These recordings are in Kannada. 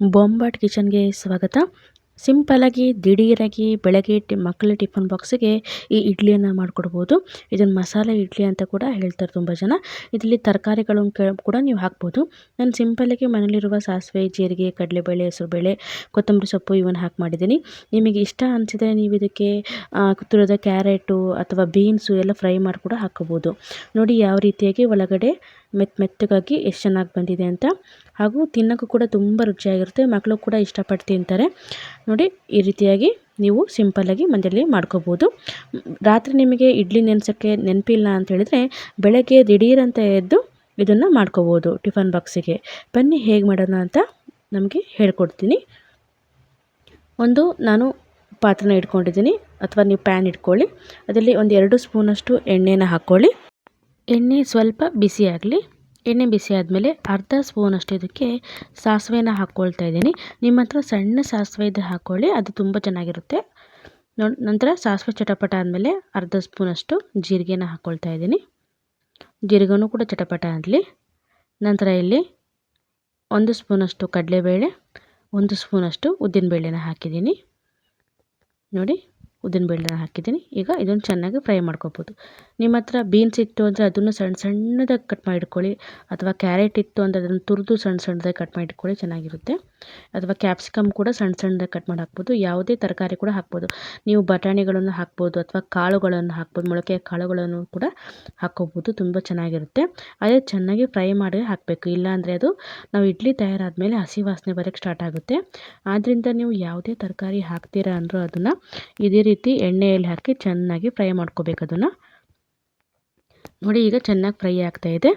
ಬೊಂಬಾಟ್ ಕಿಚನ್ಗೆ ಸ್ವಾಗತ. ಸಿಂಪಲಾಗಿ ದಿಢೀರಾಗಿ ಬೆಳಗ್ಗೆ ಟಿ, ಮಕ್ಕಳ ಟಿಫನ್ ಬಾಕ್ಸಿಗೆ ಈ ಇಡ್ಲಿಯನ್ನು ಮಾಡಿಕೊಡ್ಬೋದು. ಇದನ್ನು ಮಸಾಲೆ ಇಡ್ಲಿ ಅಂತ ಕೂಡ ಹೇಳ್ತಾರೆ ತುಂಬ ಜನ. ಇದರಲ್ಲಿ ತರಕಾರಿಗಳನ್ನು ಕೂಡ ನೀವು ಹಾಕ್ಬೋದು. ನಾನು ಸಿಂಪಲಾಗಿ ಮನೇಲಿರುವ ಸಾಸಿವೆ, ಜೀರಿಗೆ, ಕಡಲೆಬೇಳೆ, ಹೆಸರುಬೇಳೆ, ಕೊತ್ತಂಬರಿ ಸೊಪ್ಪು ಇವನ್ನ ಹಾಕಿ ಮಾಡಿದ್ದೀನಿ. ನಿಮಗೆ ಇಷ್ಟ ಅನಿಸಿದರೆ ನೀವು ಇದಕ್ಕೆ ತುರಿದ ಕ್ಯಾರೆಟು ಅಥವಾ ಬೀನ್ಸು ಎಲ್ಲ ಫ್ರೈ ಮಾಡಿ ಕೂಡ ಹಾಕ್ಕೋಬೋದು. ನೋಡಿ ಯಾವ ರೀತಿಯಾಗಿ ಒಳಗಡೆ ಮೆತ್ತ ಮೆತ್ತಗಾಗಿ ಎಷ್ಟು ಚೆನ್ನಾಗಿ ಬಂದಿದೆ ಅಂತ. ಹಾಗೂ ತಿನ್ನೋಕ್ಕೂ ಕೂಡ ತುಂಬ ರುಚಿಯಾಗಿರುತ್ತೆ ಮಕ್ಕಳು ಕೂಡ ಇಷ್ಟಪಟ್ಟು ತಿಂತಾರೆ. ನೋಡಿ, ಈ ರೀತಿಯಾಗಿ ನೀವು ಸಿಂಪಲ್ಲಾಗಿ ಮನೆಯಲ್ಲಿ ಮಾಡ್ಕೋಬೋದು. ರಾತ್ರಿ ನಿಮಗೆ ಇಡ್ಲಿ ನೆನೆಸೋಕ್ಕೆ ನೆನಪಿಲ್ಲ ಅಂತ ಹೇಳಿದ್ರೆ, ಬೆಳಗ್ಗೆ ದಿಢೀರಂತ ಎದ್ದು ಇದನ್ನು ಮಾಡ್ಕೋಬೋದು ಟಿಫನ್ ಬಾಕ್ಸಿಗೆ. ಬನ್ನಿ, ಹೇಗೆ ಮಾಡೋಣ ಅಂತ ನಮಗೆ ಹೇಳ್ಕೊಡ್ತೀನಿ. ಒಂದು, ನಾನು ಪಾತ್ರನ ಇಟ್ಕೊಂಡಿದ್ದೀನಿ, ಅಥವಾ ನೀವು ಪ್ಯಾನ್ ಇಟ್ಕೊಳ್ಳಿ. ಅದರಲ್ಲಿ ಒಂದು ಎರಡು ಸ್ಪೂನಷ್ಟು ಎಣ್ಣೆನ ಹಾಕ್ಕೊಳ್ಳಿ. ಎಣ್ಣೆ ಸ್ವಲ್ಪ ಬಿಸಿ ಆಗಲಿ, ಎಣ್ಣೆ ಬಿಸಿ ಆದಮೇಲೆ ಅರ್ಧ ಸ್ಪೂನಷ್ಟು ಇದಕ್ಕೆ ಸಾಸಿವೆನ ಹಾಕ್ಕೊಳ್ತಾ ಇದ್ದೀನಿ. ನಿಮ್ಮ ಹತ್ರ ಸಣ್ಣ ಸಾಸಿವೆ ಇದ್ದರೆ ಹಾಕ್ಕೊಳ್ಳಿ ಅದು ತುಂಬ ಚೆನ್ನಾಗಿರುತ್ತೆ. ನಂತರ ಸಾಸಿವೆ ಚಟಪಟ ಆದಮೇಲೆ ಅರ್ಧ ಸ್ಪೂನಷ್ಟು ಜೀರಿಗೆನ ಹಾಕ್ಕೊಳ್ತಾ ಇದ್ದೀನಿ. ಜೀರಿಗೆನೂ ಕೂಡ ಚಟಪಟ ಆಗಲಿ. ನಂತರ ಇಲ್ಲಿ ಒಂದು ಸ್ಪೂನಷ್ಟು ಕಡಲೆಬೇಳೆ, ಒಂದು ಸ್ಪೂನಷ್ಟು ಉದ್ದಿನಬೇಳೆನ ಹಾಕಿದ್ದೀನಿ. ನೋಡಿ ಉದ್ದಿನಬೇಳೆನ ಹಾಕಿದ್ದೀನಿ. ಈಗ ಇದನ್ನು ಚೆನ್ನಾಗಿ ಫ್ರೈ ಮಾಡ್ಕೋಬೋದು. ನಿಮ್ಮ ಹತ್ರ ಬೀನ್ಸ್ ಇತ್ತು ಅಂದರೆ ಅದನ್ನು ಸಣ್ಣ ಸಣ್ಣದಾಗಿ ಕಟ್ ಮಾಡಿಟ್ಕೊಳ್ಳಿ. ಅಥವಾ ಕ್ಯಾರೆಟ್ ಇತ್ತು ಅಂದರೆ ಅದನ್ನು ತುರಿದು ಸಣ್ಣ ಸಣ್ಣದಾಗಿ ಕಟ್ ಮಾಡಿ ಇಟ್ಕೊಳ್ಳಿ ಚೆನ್ನಾಗಿರುತ್ತೆ. ಅಥವಾ ಕ್ಯಾಪ್ಸಿಕಮ್ ಕೂಡ ಸಣ್ಣ ಸಣ್ಣದಾಗಿ ಕಟ್ ಮಾಡಿ ಹಾಕ್ಬೋದು. ಯಾವುದೇ ತರಕಾರಿ ಕೂಡ ಹಾಕ್ಬೋದು. ನೀವು ಬಟಾಣಿಗಳನ್ನು ಹಾಕ್ಬೋದು ಅಥವಾ ಕಾಳುಗಳನ್ನು ಹಾಕ್ಬೋದು ಮೊಳಕೆ ಕಾಳುಗಳನ್ನು ಕೂಡ ಹಾಕ್ಕೋಬೋದು. ತುಂಬ ಚೆನ್ನಾಗಿರುತ್ತೆ. ಅದೇ ಚೆನ್ನಾಗಿ ಫ್ರೈ ಮಾಡಿ ಹಾಕಬೇಕು. ಇಲ್ಲಾಂದರೆ ಅದು ನಾವು ಇಡ್ಲಿ ತಯಾರಾದಮೇಲೆ ಹಸಿ ವಾಸನೆ ಬರೋಕ್ಕೆ ಸ್ಟಾರ್ಟ್ ಆಗುತ್ತೆ. ಆದ್ದರಿಂದ ನೀವು ಯಾವುದೇ ತರಕಾರಿ ಹಾಕ್ತೀರಾ ಅಂದರೂ ಅದನ್ನು ಇದೇ ರೀತಿ ಎಣ್ಣೆಯಲ್ಲಿ ಹಾಕಿ ಚೆನ್ನಾಗಿ ಫ್ರೈ ಮಾಡ್ಕೋಬೇಕು ಅದನ್ನು. ನೋಡಿ ಈಗ ಚೆನ್ನಾಗಿ ಫ್ರೈ ಆಗ್ತಾಯಿದೆ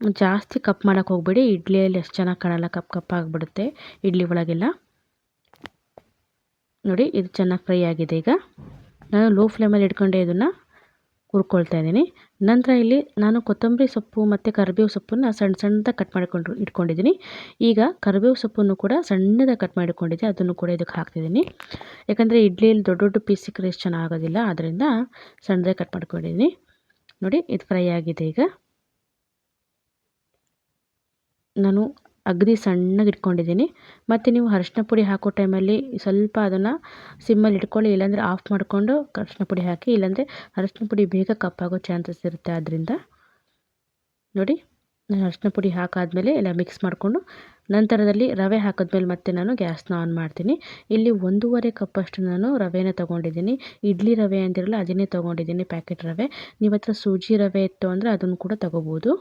ಜಾಸ್ತಿ ಕಪ್ ಮಾಡೋಕ್ಕೆ ಹೋಗ್ಬೇಡಿ. ಇಡ್ಲಿಯಲ್ಲಿ ಎಷ್ಟು ಚೆನ್ನಾಗಿ ಕಾಣಲ್ಲ, ಕಪ್ ಕಪ್ ಆಗಿಬಿಡುತ್ತೆ ಇಡ್ಲಿ ಒಳಗೆಲ್ಲ. ನೋಡಿ ಇದು ಚೆನ್ನಾಗಿ ಫ್ರೈ ಆಗಿದೆ ಈಗ. ನಾನು ಲೋ ಫ್ಲೇಮಲ್ಲಿ ಇಟ್ಕೊಂಡೆ ಇದನ್ನು. ಹುರ್ಕೊಳ್ತಾ ಇದ್ದೀನಿ. ನಂತರ ಇಲ್ಲಿ ನಾನು ಕೊತ್ತಂಬರಿ ಸೊಪ್ಪು ಮತ್ತು ಕರಿಬೇವು ಸೊಪ್ಪನ್ನು ಸಣ್ಣ ಸಣ್ಣದಾಗಿ ಕಟ್ ಮಾಡಿಕೊಂಡು ಇಟ್ಕೊಂಡಿದ್ದೀನಿ. ಈಗ ಕರಿಬೇವು ಸೊಪ್ಪನ್ನು ಕೂಡ ಸಣ್ಣದಾಗಿ ಕಟ್ ಮಾಡಿಕೊಂಡಿದ್ದೆ. ಅದನ್ನು ಕೂಡ ಇದಕ್ಕೆ ಹಾಕ್ತಿದ್ದೀನಿ. ಯಾಕಂದರೆ ಇಡ್ಲಿಯಲ್ಲಿ ದೊಡ್ಡ ದೊಡ್ಡ ಪೀಸ್ ಸಿಕ್ಕರೆ ಎಷ್ಟು ಚೆನ್ನಾಗೋದಿಲ್ಲ. ಆದ್ದರಿಂದ ಸಣ್ಣದಾಗಿ ಕಟ್ ಮಾಡ್ಕೊಂಡಿದ್ದೀನಿ. ನೋಡಿ, ಇದು ಫ್ರೈ ಆಗಿದೆ ಈಗ. ನಾನು ಅಗದಿ ಸಣ್ಣಗೆ ಇಟ್ಕೊಂಡಿದ್ದೀನಿ. ಮತ್ತು ನೀವು ಅರಿಶಿನ ಪುಡಿ ಹಾಕೋ ಟೈಮಲ್ಲಿ ಸ್ವಲ್ಪ ಅದನ್ನು ಸಿಮ್ಮಲ್ಲಿ ಇಟ್ಕೊಳ್ಳಿ, ಇಲ್ಲಾಂದರೆ ಆಫ್ ಮಾಡಿಕೊಂಡು ಅರಿಶಿನ ಪುಡಿ ಹಾಕಿ, ಇಲ್ಲಾಂದರೆ ಅರಿಶಿನ ಪುಡಿ ಬೇಗ ಕಪ್ಪಾಗೋ ಚಾನ್ಸಸ್ ಇರುತ್ತೆ ಆದ್ದರಿಂದ ನೋಡಿ, ನಾನು ಅರಿಶಿನ ಪುಡಿ ಹಾಕಾದಮೇಲೆ ಎಲ್ಲ ಮಿಕ್ಸ್ ಮಾಡಿಕೊಂಡು ನಂತರದಲ್ಲಿ ರವೆ ಹಾಕಿದ್ಮೇಲೆ ಮತ್ತೆ ನಾನು ಗ್ಯಾಸ್ನ ಆನ್ ಮಾಡ್ತೀನಿ. ಇಲ್ಲಿ ಒಂದೂವರೆ ಕಪ್ಪಷ್ಟು ನಾನು ರವೆನ ತೊಗೊಂಡಿದ್ದೀನಿ. ಇಡ್ಲಿ ರವೆ ಅಂತಿರಲ್ಲ, ಅದನ್ನೇ ತೊಗೊಂಡಿದ್ದೀನಿ ಪ್ಯಾಕೆಟ್ ರವೆ. ನಿಮ್ಮ ಹತ್ರ ಸೂಜಿ ರವೆ ಇತ್ತು ಅಂದರೆ ಅದನ್ನು ಕೂಡ ತೊಗೋಬೋದು.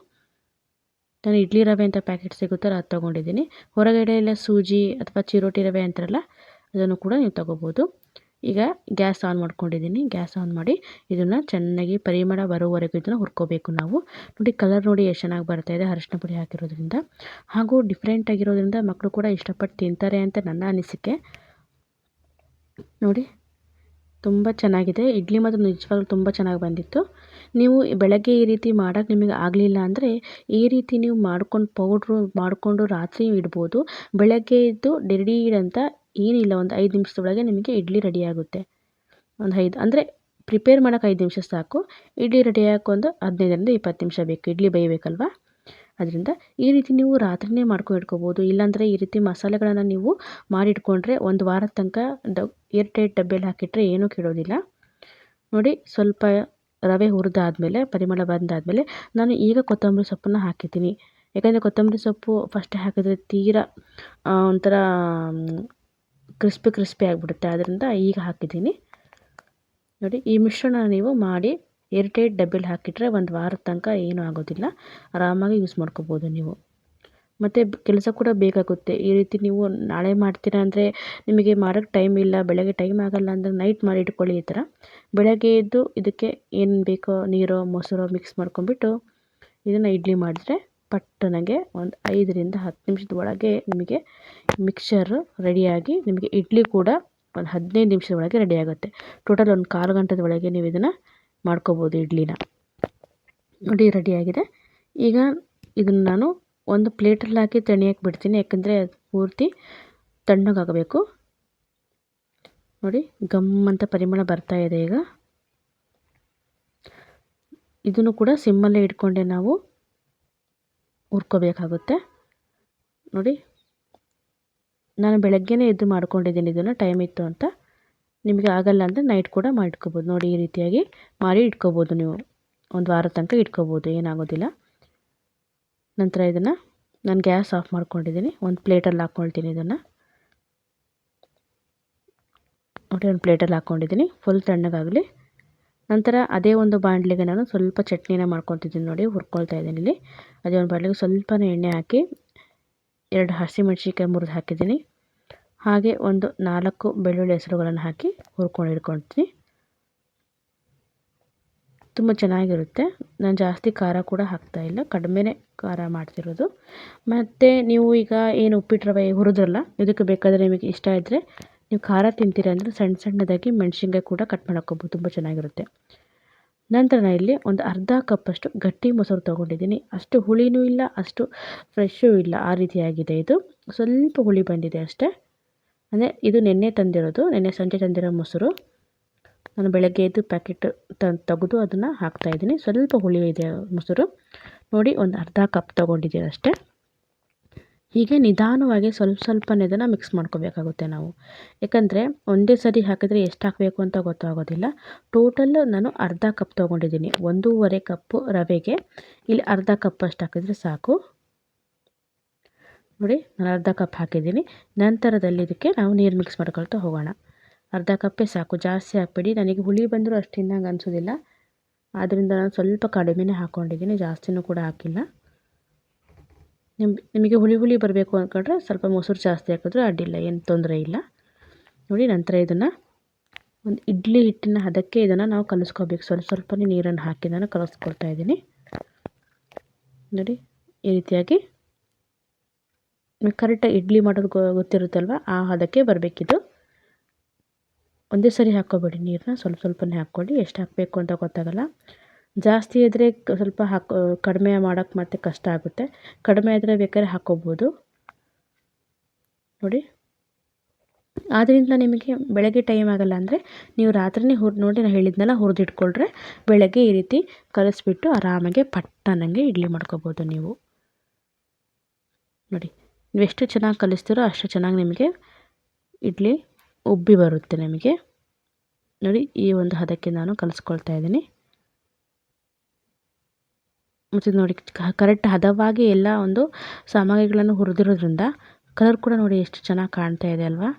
ನಾನು ಇಡ್ಲಿ ರವೆ ಅಂತ ಪ್ಯಾಕೆಟ್ ಸಿಗುತ್ತಲ್ಲ ಅದು ತೊಗೊಂಡಿದ್ದೀನಿ. ಹೊರಗಡೆ ಎಲ್ಲ ಸೂಜಿ ಅಥವಾ ಚಿರೋಟಿ ರವೆ ಅಂತಾರಲ್ಲ, ಅದನ್ನು ಕೂಡ ನೀವು ತೊಗೋಬೋದು. ಈಗ ಗ್ಯಾಸ್ ಆನ್ ಮಾಡ್ಕೊಂಡಿದ್ದೀನಿ. ಗ್ಯಾಸ್ ಆನ್ ಮಾಡಿ ಇದನ್ನು ಚೆನ್ನಾಗಿ ಪರಿಮಳ ಬರೋವರೆಗೂ ಇದನ್ನು ಹುರ್ಕೋಬೇಕು ನಾವು. ನೋಡಿ ಕಲರ್ ನೋಡಿ ಎಷ್ಟು ಚೆನ್ನಾಗಿ ಬರ್ತಾಯಿದೆ ಅರಿಶಿನ ಪುಡಿ ಹಾಕಿರೋದ್ರಿಂದ. ಹಾಗೂ ಡಿಫ್ರೆಂಟ್ ಆಗಿರೋದ್ರಿಂದ ಮಕ್ಕಳು ಕೂಡ ಇಷ್ಟಪಟ್ಟು ತಿಂತಾರೆ ಅಂತ ನನ್ನ ಅನಿಸಿಕೆ. ನೋಡಿ. ತುಂಬ ಚೆನ್ನಾಗಿದೆ. ಇಡ್ಲಿ ಮಾತ್ರ ನಿಜವಾಗ್ಲೂ ತುಂಬ ಚೆನ್ನಾಗಿ ಬಂದಿತ್ತು. ನೀವು ಬೆಳಗ್ಗೆ ಈ ರೀತಿ ಮಾಡೋಕ್ಕೆ ನಿಮಗೆ ಆಗಲಿಲ್ಲ ಅಂದರೆ ಈ ರೀತಿ ನೀವು ಮಾಡ್ಕೊಂಡು ಪೌಡ್ರು ಮಾಡಿಕೊಂಡು ರಾತ್ರಿ ಇಡ್ಬೋದು. ಬೆಳಗ್ಗೆ ಎದ್ದು ಅಂತ ಏನಿಲ್ಲ, ಒಂದು ಐದು ನಿಮಿಷದೊಳಗೆ ನಿಮಗೆ ಇಡ್ಲಿ ರೆಡಿಯಾಗುತ್ತೆ ಒಂದು ಐದು ಅಂದರೆ ಪ್ರಿಪೇರ್ ಮಾಡೋಕೆ ಐದು ನಿಮಿಷ ಸಾಕು. ಇಡ್ಲಿ ರೆಡಿ ಒಂದು ಹದಿನೈದರಿಂದ ಇಪ್ಪತ್ತು ನಿಮಿಷ ಬೇಕು. ಇಡ್ಲಿ ಬೇಯಬೇಕಲ್ವಾ? ಅದರಿಂದ ಈ ರೀತಿ ನೀವು ರಾತ್ರಿಯೇ ಮಾಡ್ಕೊಂಡು ಇಟ್ಕೋಬೋದು. ಇಲ್ಲಾಂದರೆ ಈ ರೀತಿ ಮಸಾಲೆಗಳನ್ನು ನೀವು ಮಾಡಿಟ್ಕೊಂಡ್ರೆ ಒಂದು ವಾರದ ತನಕ ಡ ಏರ್ ಟೈಟ್ ಡಬ್ಬಿಯಲ್ಲಿ ಹಾಕಿಟ್ಟರೆ ಏನೂ ಕೆಡೋದಿಲ್ಲ. ನೋಡಿ, ಸ್ವಲ್ಪ ರವೆ ಹುರಿದಾದ್ಮೇಲೆ, ಪರಿಮಳ ಬಂದಾದಮೇಲೆ ನಾನು ಈಗ ಕೊತ್ತಂಬರಿ ಸೊಪ್ಪನ್ನು ಹಾಕಿದ್ದೀನಿ. ಯಾಕಂದರೆ ಕೊತ್ತಂಬರಿ ಸೊಪ್ಪು ಫಸ್ಟ್ ಹಾಕಿದ್ರೆ ತೀರಾ ಒಂಥರ ಕ್ರಿಸ್ಪಿ ಕ್ರಿಸ್ಪಿ ಆಗಿಬಿಡುತ್ತೆ. ಆದ್ದರಿಂದ ಈಗ ಹಾಕಿದ್ದೀನಿ. ನೋಡಿ, ಈ ಮಿಶ್ರಣ ನೀವು ಮಾಡಿ ಏರ್ಟೈಟ್ ಡಬ್ಬಿಲಿ ಹಾಕಿಟ್ರೆ ಒಂದು ವಾರದ ತನಕ ಏನೂ ಆಗೋದಿಲ್ಲ. ಆರಾಮಾಗಿ ಯೂಸ್ ಮಾಡ್ಕೋಬೋದು ನೀವು. ಮತ್ತು ಕೆಲಸ ಕೂಡ ಬೇಕಾಗುತ್ತೆ. ಈ ರೀತಿ ನೀವು ನಾಳೆ ಮಾಡ್ತೀರಾ ಅಂದರೆ ನಿಮಗೆ ಮಾಡೋಕ್ಕೆ ಟೈಮ್ ಇಲ್ಲ, ಬೆಳಗ್ಗೆ ಟೈಮ್ ಆಗೋಲ್ಲ ಅಂದರೆ ನೈಟ್ ಮಾಡಿ ಇಟ್ಕೊಳ್ಳಿ ಈ ಥರ. ಬೆಳಗ್ಗೆ ಎದ್ದು ಇದಕ್ಕೆ ಏನು ಬೇಕೋ ನೀರೋ, ಮೊಸರು ಮಿಕ್ಸ್ ಮಾಡ್ಕೊಂಬಿಟ್ಟು ಇದನ್ನು ಇಡ್ಲಿ ಮಾಡಿದ್ರೆ ಪಟ್ಟನಗೆ ಒಂದು ಐದರಿಂದ ಹತ್ತು ನಿಮಿಷದ ಒಳಗೆ ನಿಮಗೆ ಮಿಕ್ಸರು ರೆಡಿಯಾಗಿ ನಿಮಗೆ ಇಡ್ಲಿ ಕೂಡ ಒಂದು ಹದಿನೈದು ನಿಮಿಷದ ಒಳಗೆ ರೆಡಿ ಆಗುತ್ತೆ ಟೋಟಲ್ ಒಂದು ಕಾಲು ಗಂಟೆದ ಒಳಗೆ ನೀವು ಇದನ್ನು ಮಾಡ್ಕೋಬೋದು ಇಡ್ಲಿನ. ನೋಡಿ ರೆಡಿಯಾಗಿದೆ ಈಗ ಇದನ್ನು ನಾನು ಒಂದು ಪ್ಲೇಟಲ್ಲಿ ಹಾಕಿ ತಣಿಯಕ್ಕೆ ಬಿಡ್ತೀನಿ, ಯಾಕಂದರೆ ಅದು ಪೂರ್ತಿ ತಣ್ಣಗಾಗಬೇಕು. ನೋಡಿ, ಗಮ್ ಅಂತ ಪರಿಮಳ ಬರ್ತಾ ಇದೆ ಈಗ. ಇದನ್ನು ಕೂಡ ಸಿಮ್ಮಲ್ಲೇ ಇಟ್ಕೊಂಡೆ ನಾವು ಹುರ್ಕೋಬೇಕಾಗುತ್ತೆ. ನೋಡಿ, ನಾನು ಬೆಳಗ್ಗೆನೇ ಎದ್ದು ಮಾಡ್ಕೊಂಡಿದ್ದೀನಿ ಇದನ್ನು, ಟೈಮ್ ಇತ್ತು ಅಂತ. ನಿಮಗೆ ಆಗಲ್ಲ ಅಂದರೆ ನೈಟ್ ಕೂಡ ಮಾಡಿಟ್ಕೋಬೋದು. ನೋಡಿ, ಈ ರೀತಿಯಾಗಿ ಮಾಡಿ ಇಟ್ಕೋಬೋದು ನೀವು. ಒಂದು ವಾರ ತನಕ ಇಟ್ಕೋಬೋದು, ಏನಾಗೋದಿಲ್ಲ. ನಂತರ ಇದನ್ನು ನಾನು ಗ್ಯಾಸ್ ಆಫ್ ಮಾಡ್ಕೊಂಡಿದ್ದೀನಿ ಒಂದು ಪ್ಲೇಟಲ್ಲಿ ಹಾಕ್ಕೊಳ್ತೀನಿ ಇದನ್ನು. ನೋಡಿ, ಒಂದು ಪ್ಲೇಟಲ್ಲಿ ಹಾಕ್ಕೊಂಡಿದ್ದೀನಿ ಫುಲ್ ತಣ್ಣಗಾಗಲಿ. ನಂತರ ಅದೇ ಒಂದು ಬಾಣಲಿಗೆ ನಾನು ಸ್ವಲ್ಪ ಚಟ್ನಿನ ಮಾಡ್ಕೊತಿದ್ದೀನಿ ನೋಡಿ, ಹುರ್ಕೊಳ್ತಾ ಇದ್ದೀನಿ ಇಲ್ಲಿ. ಅದೇ ಒಂದು ಬಾಣಲಿಗೆ ಸ್ವಲ್ಪನೇ ಎಣ್ಣೆ ಹಾಕಿ ಎರಡು ಹಸಿಮೆಣ್ಸಿನ್ಕಾಯಿ ಮುರಿದು ಹಾಕಿದ್ದೀನಿ ಹಾಗೆ ಒಂದು ನಾಲ್ಕು ಬೆಳ್ಳುಳ್ಳಿ ಹೆಸರುಗಳನ್ನು ಹಾಕಿ ಹುರ್ಕೊಂಡು ಇಟ್ಕೊಳ್ತೀನಿ. ತುಂಬ ಚೆನ್ನಾಗಿರುತ್ತೆ. ನಾನು ಜಾಸ್ತಿ ಖಾರ ಕೂಡ ಹಾಕ್ತಾಯಿಲ್ಲ ಕಡಿಮೆನೇ ಖಾರ ಮಾಡ್ತಿರೋದು. ಮತ್ತು ನೀವು ಈಗ ಏನು ಉಪ್ಪಿಟ್ಟು ರವೆ ಹುರಿದ್ರಲ್ಲ, ಇದಕ್ಕೆ ಬೇಕಾದರೆ ನಿಮಗೆ ಇಷ್ಟ ಇದ್ದರೆ ನೀವು ಖಾರ ತಿಂತೀರ ಅಂದರೆ ಸಣ್ಣ ಸಣ್ಣದಾಗಿ ಮೆಣಸಿನ್ಕಾಯಿ ಕೂಡ ಕಟ್ ಮಾಡ್ಕೋಬೋದು. ತುಂಬ ಚೆನ್ನಾಗಿರುತ್ತೆ. ನಂತರ ನಾನು ಇಲ್ಲಿ ಒಂದು ಅರ್ಧ ಕಪ್ಪಷ್ಟು ಗಟ್ಟಿ ಮೊಸರು ತೊಗೊಂಡಿದ್ದೀನಿ. ಅಷ್ಟು ಹುಳಿನೂ ಇಲ್ಲ, ಅಷ್ಟು ಫ್ರೆಶ್ಶೂ ಇಲ್ಲ. ಆ ರೀತಿಯಾಗಿದೆ ಇದು. ಸ್ವಲ್ಪ ಹುಳಿ ಬಂದಿದೆ ಅಷ್ಟೇ. ಅಂದರೆ ಇದು ನೆನ್ನೆ ತಂದಿರೋದು, ನೆನ್ನೆ ಸಂಜೆ ತಂದಿರೋ ಮೊಸರು. ನಾನು ಬೆಳಗ್ಗೆ ಎದ್ದು ಪ್ಯಾಕೆಟ್ ತೆಗೆದು ಅದನ್ನು ಹಾಕ್ತಾಯಿದ್ದೀನಿ ಸ್ವಲ್ಪ ಹುಳಿ ಇದೆ ಮೊಸರು. ನೋಡಿ, ಒಂದು ಅರ್ಧ ಕಪ್ ತೊಗೊಂಡಿದ್ದೀನಿ ಅಷ್ಟೇ. ಹೀಗೆ ನಿಧಾನವಾಗಿ ಸ್ವಲ್ಪ ಸ್ವಲ್ಪನೇ ಇದನ್ನು ಮಿಕ್ಸ್ ಮಾಡ್ಕೋಬೇಕಾಗುತ್ತೆ ನಾವು. ಯಾಕಂದರೆ ಒಂದೇ ಸರಿ ಹಾಕಿದರೆ ಎಷ್ಟು ಹಾಕಬೇಕು ಅಂತ ಗೊತ್ತಾಗೋದಿಲ್ಲ. ಟೋಟಲ್ ನಾನು ಅರ್ಧ ಕಪ್ ತೊಗೊಂಡಿದ್ದೀನಿ. ಒಂದೂವರೆ ಕಪ್ಪು ರವೆಗೆ. ಇಲ್ಲಿ ಅರ್ಧ ಕಪ್ ಅಷ್ಟು ಹಾಕಿದರೆ ಸಾಕು. ನೋಡಿ, ನಾನು ಅರ್ಧ ಕಪ್ ಹಾಕಿದ್ದೀನಿ. ನಂತರದಲ್ಲಿ ಇದಕ್ಕೆ ನಾವು ನೀರು ಮಿಕ್ಸ್ ಮಾಡ್ಕೊಳ್ತಾ ಹೋಗೋಣ. ಅರ್ಧ ಕಪ್ಪೇ ಸಾಕು. ಜಾಸ್ತಿ ಹಾಕ್ಬೇಡಿ. ನನಗೆ ಹುಳಿ ಬಂದರೂ ಅಷ್ಟು ತಿನ್ನಂಗೆ ಅನಿಸೋದಿಲ್ಲ. ಆದ್ದರಿಂದ ನಾನು ಸ್ವಲ್ಪ ಕಡಿಮೆನೇ ಹಾಕ್ಕೊಂಡಿದ್ದೀನಿ ಜಾಸ್ತಿನೂ ಕೂಡ ಹಾಕಿಲ್ಲ. ನಿಮ್, ನಿಮಗೆ ಹುಳಿ ಹುಳಿ ಬರಬೇಕು ಅಂದ್ಕೊಂಡ್ರೆ ಸ್ವಲ್ಪ ಮೊಸರು ಜಾಸ್ತಿ ಹಾಕಿದ್ರೂ ಅಡ್ಡಿಲ್ಲ, ಏನು ತೊಂದರೆ ಇಲ್ಲ. ನೋಡಿ ನಂತರ ಇದನ್ನು ಒಂದು ಇಡ್ಲಿ ಹಿಟ್ಟಿನ ಹದಕ್ಕೆ ಇದನ್ನು ನಾವು ಕಲಿಸ್ಕೋಬೇಕು. ಸ್ವಲ್ಪ ಸ್ವಲ್ಪನೇ ನೀರನ್ನು ಹಾಕಿ ನಾನು ಕಲಿಸ್ಕೊಳ್ತಾ ಇದ್ದೀನಿ. ನೋಡಿ, ಈ ರೀತಿಯಾಗಿ. ಕರೆಕ್ಟಾಗಿ ಇಡ್ಲಿ ಮಾಡೋದು ಗೊತ್ತಿರುತ್ತಲ್ವ? ಆ ಹದಕ್ಕೆ ಬರಬೇಕಿದು. ಒಂದೇ ಸರಿ ಹಾಕ್ಕೋಬೇಡಿ ನೀರನ್ನ ಸ್ವಲ್ಪ ಸ್ವಲ್ಪನೇ ಹಾಕ್ಕೊಳ್ಳಿ. ಎಷ್ಟು ಹಾಕಬೇಕು ಅಂತ ಗೊತ್ತಾಗಲ್ಲ. ಜಾಸ್ತಿ ಇದ್ದರೆ ಸ್ವಲ್ಪ ಹಾಕೋ ಕಡಿಮೆ ಮಾಡೋಕ್ಕೆ ಮತ್ತೆ ಕಷ್ಟ ಆಗುತ್ತೆ. ಕಡಿಮೆ ಆದರೆ ಬೇಕಾದ್ರೆ ಹಾಕ್ಕೋಬೋದು. ನೋಡಿ. ಆದ್ದರಿಂದ ನಿಮಗೆ ಬೆಳಗ್ಗೆ ಟೈಮ್ ಆಗಲ್ಲ ಅಂದರೆ ನೀವು ರಾತ್ರಿನೇ ಹುರ್ ನೋಡಿ ನಾನು ಹೇಳಿದ್ನೆಲ್ಲ, ಹುರಿದಿಟ್ಕೊಳ್ರೆ ಬೆಳಗ್ಗೆ ಈ ರೀತಿ ಕಲಿಸ್ಬಿಟ್ಟು ಆರಾಮಾಗಿ ಪಟ್ಟನಂಗೆ ಇಡ್ಲಿ ಮಾಡ್ಕೋಬೋದು ನೀವು. ನೋಡಿ ನೀವು ಎಷ್ಟು ಚೆನ್ನಾಗಿ ಕಲಿಸ್ತೀರೋ ಅಷ್ಟು ಚೆನ್ನಾಗಿ ನಿಮಗೆ ಇಡ್ಲಿ ಉಬ್ಬಿ ಬರುತ್ತೆ ನಿಮಗೆ. ನೋಡಿ, ಈ ಒಂದು ಹದಕ್ಕೆ ನಾನು ಕಲಿಸ್ಕೊಳ್ತಾ ಇದ್ದೀನಿ. ಮತ್ತು ನೋಡಿ ಕರೆಕ್ಟ್ ಹದವಾಗಿ ಎಲ್ಲ ಒಂದು ಸಾಮಗ್ರಿಗಳನ್ನು ಹುರಿದಿರೋದ್ರಿಂದ ಕಲರ್ ಕೂಡ ನೋಡಿ ಎಷ್ಟು ಚೆನ್ನಾಗಿ ಕಾಣ್ತಾ ಇದೆ ಅಲ್ವಾ?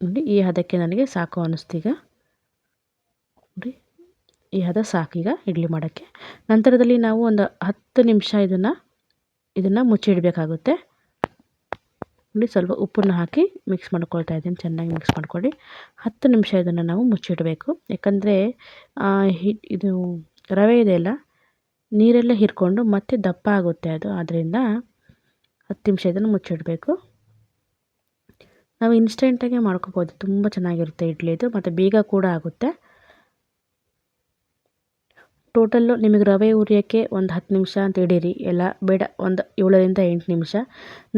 ನೋಡಿ, ಈ ಹದಕ್ಕೆ ನನಗೆ ಸಾಕು ಅನ್ನಿಸ್ತೀಗ ನೋಡಿ, ಈ ಹದ ಸಾಕೀಗ ಇಡ್ಲಿ ಮಾಡೋಕ್ಕೆ. ನಂತರದಲ್ಲಿ ನಾವು ಒಂದು ಹತ್ತು ನಿಮಿಷ ಇದನ್ನು ಇದನ್ನು ಮುಚ್ಚಿಡಬೇಕಾಗುತ್ತೆ. ನೋಡಿ ಸ್ವಲ್ಪ ಉಪ್ಪನ್ನು ಹಾಕಿ ಮಿಕ್ಸ್ ಮಾಡ್ಕೊಳ್ತಾ ಇದ್ದೀನಿ. ಚೆನ್ನಾಗಿ ಮಿಕ್ಸ್ ಮಾಡ್ಕೊಳ್ಳಿ. ಹತ್ತು ನಿಮಿಷ ಇದನ್ನು ನಾವು ಮುಚ್ಚಿಡಬೇಕು. ಯಾಕಂದರೆ ಇದು ರವೆ ಇದೆಯಲ್ಲ ನೀರೆಲ್ಲ ಹಿರ್ಕೊಂಡು ಮತ್ತೆ ದಪ್ಪ ಆಗುತ್ತೆ ಅದು. ಆದ್ದರಿಂದ ಹತ್ತು ನಿಮಿಷ ಇದನ್ನು ಮುಚ್ಚಿಡಬೇಕು. ನಾವು ಇನ್ಸ್ಟೆಂಟಾಗೆ ಮಾಡ್ಕೋಬೋದು. ತುಂಬ ಚೆನ್ನಾಗಿರುತ್ತೆ ಇಡ್ಲಿದು ಮತ್ತು ಬೇಗ ಕೂಡ ಆಗುತ್ತೆ. ಟೋಟಲ್ಲು ನಿಮಗೆ ರವೆ ಹುರಿಯೋಕ್ಕೆ ಒಂದು ಹತ್ತು ನಿಮಿಷ ಅಂತ ಇಡೀರಿ ಎಲ್ಲ ಬೇಡ, ಒಂದು ಏಳರಿಂದ ಎಂಟು ನಿಮಿಷ.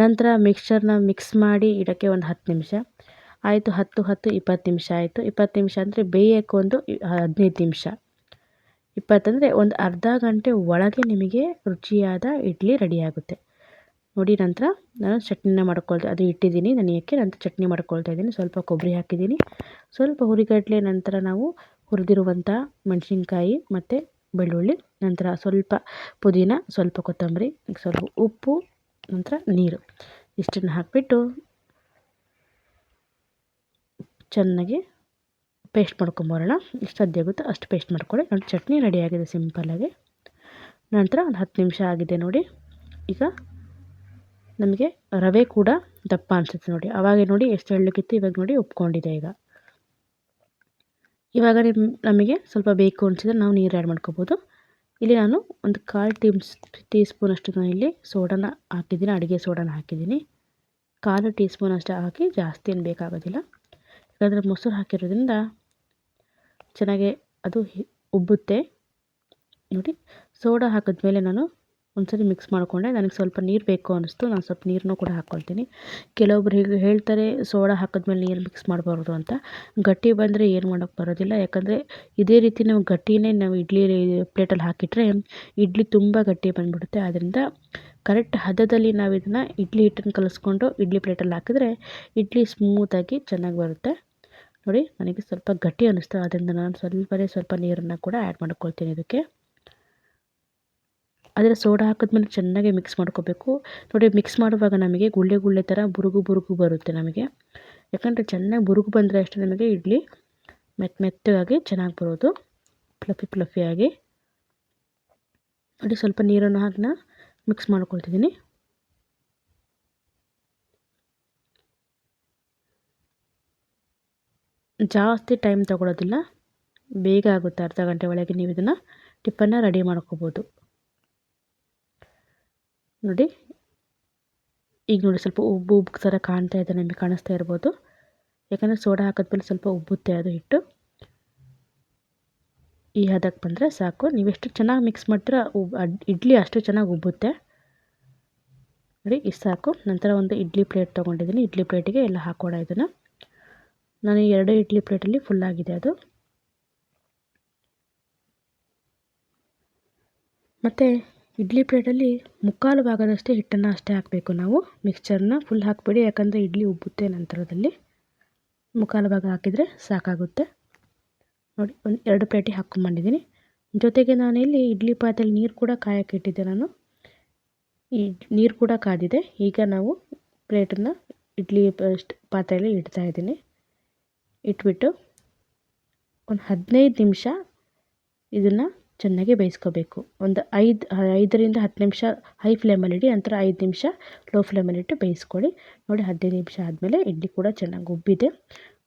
ನಂತರ ಮಿಕ್ಸ್ಚರ್ನ ಮಿಕ್ಸ್ ಮಾಡಿ ಇಡೋಕ್ಕೆ ಒಂದು ಹತ್ತು ನಿಮಿಷ. ಆಯಿತು, ಹತ್ತು ಹತ್ತು, ಇಪ್ಪತ್ತು ನಿಮಿಷ ಆಯಿತು. ಇಪ್ಪತ್ತು ನಿಮಿಷ ಅಂದರೆ ಬೇಯೋಕ್ಕೆ ಒಂದು ಹದಿನೈದು ನಿಮಿಷ. ಇಪ್ಪತ್ತಂದರೆ ಒಂದು ಅರ್ಧ ಗಂಟೆ ಒಳಗೆ ನಿಮಗೆ ರುಚಿಯಾದ ಇಡ್ಲಿ ರೆಡಿಯಾಗುತ್ತೆ ನೋಡಿ ನಂತರ ನಾನು ಚಟ್ನಿನ ಮಾಡ್ಕೊಳ್ತಾ, ಅದು ಇಟ್ಟಿದ್ದೀನಿ ನನಗೆ ನಂತರ ಚಟ್ನಿ ಮಾಡ್ಕೊಳ್ತಾ ಇದ್ದೀನಿ. ಸ್ವಲ್ಪ ಕೊಬ್ಬರಿ ಹಾಕಿದ್ದೀನಿ. ಸ್ವಲ್ಪ ಹುರಿಗಡಲೆ ನಂತರ ನಾವು ಹುರಿದಿರುವಂಥ ಮೆಣಸಿನ್ಕಾಯಿ ಮತ್ತು ಬೆಳ್ಳುಳ್ಳಿ, ನಂತರ ಸ್ವಲ್ಪ ಪುದೀನ, ಸ್ವಲ್ಪ ಕೊತ್ತಂಬರಿ, ಸ್ವಲ್ಪ ಉಪ್ಪು, ನಂತರ ನೀರು. ಇಷ್ಟನ್ನು ಹಾಕಿಬಿಟ್ಟು ಚೆನ್ನಾಗಿ ಪೇಸ್ಟ್ ಮಾಡ್ಕೊಂಬರೋಣ. ಇಷ್ಟು ಸಾಧ್ಯ ಅಷ್ಟು ಪೇಸ್ಟ್ ಮಾಡ್ಕೊಳ್ಳಿ. ನೋಡಿ, ಚಟ್ನಿ ರೆಡಿಯಾಗಿದೆ ಸಿಂಪಲ್ಲಾಗಿ ನಂತರ ಒಂದು ಹತ್ತು ನಿಮಿಷ ಆಗಿದೆ ನೋಡಿ. ಈಗ ನಮಗೆ ರವೆ ಕೂಡ ದಪ್ಪ ಅನಿಸುತ್ತೆ ನೋಡಿ. ಆವಾಗ ನೋಡಿ ಎಷ್ಟು ಎಳ್ಳಕ್ಕಿತ್ತು ಇವಾಗ ನೋಡಿ ಉಪ್ಕೊಂಡಿದೆ ಈಗ. ಇವಾಗ ನಿಮ್ಮ ನಮಗೆ ಸ್ವಲ್ಪ ಬೇಕು ಅನಿಸಿದ್ರೆ ನಾವು ನೀರು ಆ್ಯಡ್ ಮಾಡ್ಕೋಬೋದು. ಇಲ್ಲಿ ನಾನು ಒಂದು ಕಾಲು ಟೀಮ್ಸ್ ಟೀ ಸ್ಪೂನಷ್ಟು ನಾನು ಇಲ್ಲಿ ಸೋಡಾನ ಹಾಕಿದ್ದೀನಿ, ಅಡುಗೆ ಸೋಡಾನ ಹಾಕಿದ್ದೀನಿ. ಕಾಲು ಟೀ ಸ್ಪೂನ್ ಅಷ್ಟು ಹಾಕಿ ಜಾಸ್ತಿ ಏನು ಬೇಕಾಗೋದಿಲ್ಲ. ಯಾಕಂದರೆ ಮೊಸರು ಹಾಕಿರೋದ್ರಿಂದ ಚೆನ್ನಾಗಿ ಅದು ಉಬ್ಬುತ್ತೆ. ನೋಡಿ, ಸೋಡಾ ಹಾಕಿದ್ಮೇಲೆ ನಾನು ಒಂದ್ಸರಿ ಮಿಕ್ಸ್ ಮಾಡಿಕೊಂಡೆ, ನನಗೆ ಸ್ವಲ್ಪ ನೀರು ಬೇಕು ಅನ್ನಿಸ್ತು ನಾನು ಸ್ವಲ್ಪ ನೀರನ್ನು ಕೂಡ ಹಾಕ್ಕೊಳ್ತೀನಿ ಕೆಲವೊಬ್ರು ಹೇಗೆ ಹೇಳ್ತಾರೆ, ಸೋಡಾ ಹಾಕಿದ್ಮೇಲೆ ನೀರು ಮಿಕ್ಸ್ ಮಾಡಬಾರ್ದು ಅಂತ. ಗಟ್ಟಿ ಬಂದರೆ ಏನು ಮಾಡೋಕ್ಕೆ ಬರೋದಿಲ್ಲ, ಯಾಕಂದರೆ ಇದೇ ರೀತಿ ನಾವು ಗಟ್ಟಿನೇ ನಾವು ಇಡ್ಲಿ ಪ್ಲೇಟಲ್ಲಿ ಹಾಕಿಟ್ರೆ ಇಡ್ಲಿ ತುಂಬ ಗಟ್ಟಿ ಬಂದುಬಿಡುತ್ತೆ. ಆದ್ದರಿಂದ ಕರೆಕ್ಟ್ ಹದದಲ್ಲಿ ನಾವು ಇದನ್ನು ಇಡ್ಲಿ ಹಿಟ್ಟನ್ನು ಕಲಿಸ್ಕೊಂಡು ಇಡ್ಲಿ ಪ್ಲೇಟಲ್ಲಿ ಹಾಕಿದ್ರೆ ಇಡ್ಲಿ ಸ್ಮೂತಾಗಿ ಚೆನ್ನಾಗಿ ಬರುತ್ತೆ. ನೋಡಿ, ನನಗೆ ಸ್ವಲ್ಪ ಗಟ್ಟಿ ಅನ್ನಿಸ್ತು ಅದರಿಂದ ನಾನು ಸ್ವಲ್ಪವೇ ಸ್ವಲ್ಪ ನೀರನ್ನು ಕೂಡ ಆ್ಯಡ್ ಮಾಡ್ಕೊಳ್ತೀನಿ ಇದಕ್ಕೆ. ಆದರೆ ಸೋಡಾ ಹಾಕಿದ್ಮೇಲೆ ಚೆನ್ನಾಗಿ ಮಿಕ್ಸ್ ಮಾಡ್ಕೋಬೇಕು. ನೋಡಿ ಮಿಕ್ಸ್ ಮಾಡುವಾಗ ನಮಗೆ ಗುಳ್ಳೆ ಗುಳ್ಳೆ ಥರ ಬುರುಗು ಬುರುಗು ಬರುತ್ತೆ ನಮಗೆ. ಯಾಕಂದರೆ ಚೆನ್ನಾಗಿ ಬುರುಗು ಬಂದರೆ ಅಷ್ಟೇ ನಮಗೆ ಇಡ್ಲಿ ಮೆತ್ ಮೆತ್ತಗಾಗಿ ಚೆನ್ನಾಗಿ ಬರೋದು. ಪ್ಲಫಿ ಪ್ಲಫಿ ಆಗಿ. ನೋಡಿ ಸ್ವಲ್ಪ ನೀರನ್ನು ಹಾಕಿ ಮಿಕ್ಸ್ ಮಾಡ್ಕೊಳ್ತಿದ್ದೀನಿ. ಜಾಸ್ತಿ ಟೈಮ್ ತಗೊಳ್ಳೋದಿಲ್ಲ ಬೇಗ ಆಗುತ್ತೆ ಅರ್ಧ ಗಂಟೆ ಒಳಗೆ ನೀವು ಇದನ್ನು ಟಿಫನ್ನ ರೆಡಿ ಮಾಡ್ಕೋಬೋದು. ನೋಡಿ. ಈಗ ನೋಡಿ ಸ್ವಲ್ಪ ಉಬ್ಬು ಉಬ್ಬು ಥರ ಕಾಣ್ತಾ ಇದೆ, ನಿಮಗೆ ಕಾಣಿಸ್ತಾ ಇರ್ಬೋದು. ಯಾಕಂದರೆ ಸೋಡಾ ಹಾಕಿದ್ಮೇಲೆ ಸ್ವಲ್ಪ ಉಬ್ಬುತ್ತೆ ಅದು ಹಿಟ್ಟು. ಈ ಹದಕ್ಕೆ ಬಂದರೆ ಸಾಕು. ನೀವೆಷ್ಟು ಚೆನ್ನಾಗಿ ಮಿಕ್ಸ್ ಮಾಡಿದ್ರೆ ಉಬ್ ಇಡ್ಲಿ ಅಷ್ಟು ಚೆನ್ನಾಗಿ ಉಬ್ಬುತ್ತೆ. ನೋಡಿ ಇಷ್ಟು ಸಾಕು. ನಂತರ ಒಂದು ಇಡ್ಲಿ ಪ್ಲೇಟ್ ತೊಗೊಂಡಿದ್ದೀನಿ. ಇಡ್ಲಿ ಪ್ಲೇಟಿಗೆ ಎಲ್ಲ ಹಾಕೋಣ ಇದನ್ನು. ನಾನು ಎರಡು ಇಡ್ಲಿ ಪ್ಲೇಟಲ್ಲಿ ಫುಲ್ಲಾಗಿದೆ ಅದು. ಮತ್ತು ಇಡ್ಲಿ ಪ್ಲೇಟಲ್ಲಿ ಮುಕ್ಕಾಲು ಭಾಗದಷ್ಟೇ ಹಿಟ್ಟನ್ನು ಅಷ್ಟೇ ಹಾಕಬೇಕು ನಾವು. ಮಿಕ್ಸ್ಚರ್ನ ಫುಲ್ ಹಾಕಬೇಡಿ, ಯಾಕಂದರೆ ಇಡ್ಲಿ ಉಬ್ಬುತ್ತೆ ನಂತರದಲ್ಲಿ. ಮುಕ್ಕಾಲು ಭಾಗ ಹಾಕಿದರೆ ಸಾಕಾಗುತ್ತೆ. ನೋಡಿ, ಒಂದು ಎರಡು ಪ್ಲೇಟಿಗೆ ಹಾಕ್ಕೊಂಬಂದಿದ್ದೀನಿ ಜೊತೆಗೆ ನಾನು ಇಲ್ಲಿ ಇಡ್ಲಿ ಪಾತ್ರೆಯಲ್ಲಿ ನೀರು ಕೂಡ ಕಾಯಕ್ಕೆ ಇಟ್ಟಿದ್ದೆ ನಾನು. ಈ ನೀರು ಕೂಡ ಕಾದಿದೆ. ಈಗ ನಾವು ಪ್ಲೇಟನ್ನು ಇಡ್ಲಿ ಪಾತ್ರೆಯಲ್ಲಿ ಇಡ್ತಾ ಇದ್ದೀನಿ. ಇಟ್ಬಿಟ್ಟು ಒಂದು ಹದಿನೈದು ನಿಮಿಷ ಇದನ್ನು ಚೆನ್ನಾಗಿ ಬೇಯಿಸ್ಕೋಬೇಕು. ಒಂದು ಐದು, ಐದರಿಂದ ಹತ್ತು ನಿಮಿಷ ಹೈ ಫ್ಲೇಮಲ್ಲಿಡಿ ನಂತರ ಐದು ನಿಮಿಷ ಲೋ ಫ್ಲೇಮಲ್ಲಿಟ್ಟು ಬೇಯಿಸ್ಕೊಳ್ಳಿ ನೋಡಿ ಹದಿನೈದು ನಿಮಿಷ ಆದಮೇಲೆ ಇಡ್ಲಿ ಕೂಡ ಚೆನ್ನಾಗಿ ಉಬ್ಬಿದೆ.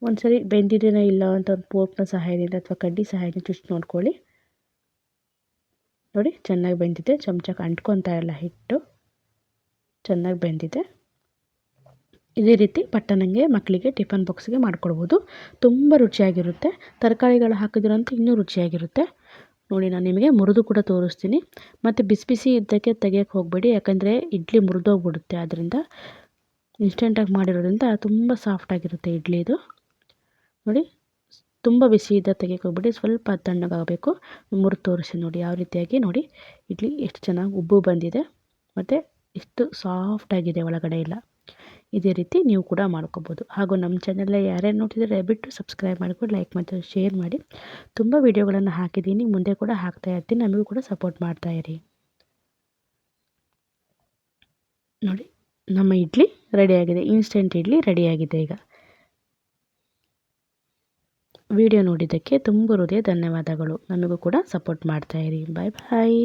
ಒಂದು ಸರಿ ಬೆಂದಿದೆಯೋ ಇಲ್ಲ ಅಂತ ಒಂದು ಪೋರ್ಕ್ನ ಸಹಾಯದಿಂದ ಅಥವಾ ಕಡ್ಡಿ ಸಹಾಯದಿಂದ ಚುಚ್ಚಿ ನೋಡ್ಕೊಳ್ಳಿ. ನೋಡಿ ಚೆನ್ನಾಗಿ ಬೆಂದಿದೆ. ಚಮಚಕ್ಕೆ ಅಂಟ್ಕೊತಾ ಇಲ್ಲ ಹಿಟ್ಟು. ಚೆನ್ನಾಗಿ ಬೆಂದಿದೆ. ಇದೇ ರೀತಿ ಪಟ್ಟಣಂಗೆ ಮಕ್ಕಳಿಗೆ ಟಿಫನ್ ಬಾಕ್ಸ್ಗೆ ಮಾಡಿಕೊಡ್ಬೋದು. ತುಂಬ ರುಚಿಯಾಗಿರುತ್ತೆ. ತರಕಾರಿಗಳು ಹಾಕಿದ್ರಂತೂ ಇನ್ನೂ ರುಚಿಯಾಗಿರುತ್ತೆ. ನೋಡಿ ನಾನು ನಿಮಗೆ ಮುರಿದು ಕೂಡ ತೋರಿಸ್ತೀನಿ. ಮತ್ತು ಬಿಸಿ ಬಿಸಿ ಇದ್ದಕ್ಕೆ ತೆಗಿಯೋಕ್ಕೆ ಹೋಗಬೇಡಿ. ಯಾಕಂದರೆ ಇಡ್ಲಿ ಮುರಿದೋಗ್ಬಿಡುತ್ತೆ. ಆದ್ದರಿಂದ ಇನ್ಸ್ಟೆಂಟಾಗಿ ಮಾಡಿರೋದ್ರಿಂದ ತುಂಬ ಸಾಫ್ಟಾಗಿರುತ್ತೆ ಇಡ್ಲಿ ಇದು. ನೋಡಿ, ತುಂಬ ಬಿಸಿ ಇದ್ದ ತೆಗಿಯೋಕೆ ಹೋಗ್ಬೇಡಿ. ಸ್ವಲ್ಪ ತಣ್ಣಗಾಗಬೇಕು. ಮುರಿದು ತೋರಿಸಿ ನೋಡಿ ಯಾವ ರೀತಿಯಾಗಿ. ನೋಡಿ, ಇಡ್ಲಿ ಎಷ್ಟು ಚೆನ್ನಾಗಿ ಉಬ್ಬು ಬಂದಿದೆ. ಮತ್ತು ಎಷ್ಟು ಸಾಫ್ಟಾಗಿದೆ ಒಳಗಡೆ ಎಲ್ಲ. ಇದೇ ರೀತಿ ನೀವು ಕೂಡ ಮಾಡ್ಕೋಬೋದು. ಹಾಗೂ ನಮ್ಮ ಚಾನೆಲ್ನ ಯಾರ್ಯಾರು ನೋಡಿದರೆ ದಯವಿಟ್ಟು ಸಬ್ಸ್ಕ್ರೈಬ್ ಮಾಡಿಕೊಂಡು ಲೈಕ್ ಮತ್ತು ಶೇರ್ ಮಾಡಿ. ತುಂಬ ವೀಡಿಯೋಗಳನ್ನು ಹಾಕಿದ್ದೀನಿ. ಮುಂದೆ ಕೂಡ ಹಾಕ್ತಾ ಇರ್ತೀನಿ. ನಮಗೂ ಕೂಡ ಸಪೋರ್ಟ್ ಮಾಡ್ತಾ ಇರಿ. ನೋಡಿ, ನಮ್ಮ ಇಡ್ಲಿ ರೆಡಿಯಾಗಿದೆ ಇನ್ಸ್ಟೆಂಟ್ ಇಡ್ಲಿ ರೆಡಿಯಾಗಿದೆ ಈಗ. ವಿಡಿಯೋ ನೋಡಿದ್ದಕ್ಕೆ ತುಂಬ ಹೃದಯ ಧನ್ಯವಾದಗಳು. ನಮಗೂ ಕೂಡ ಸಪೋರ್ಟ್ ಮಾಡ್ತಾಯಿರಿ ಬಾಯ್ ಬಾಯ್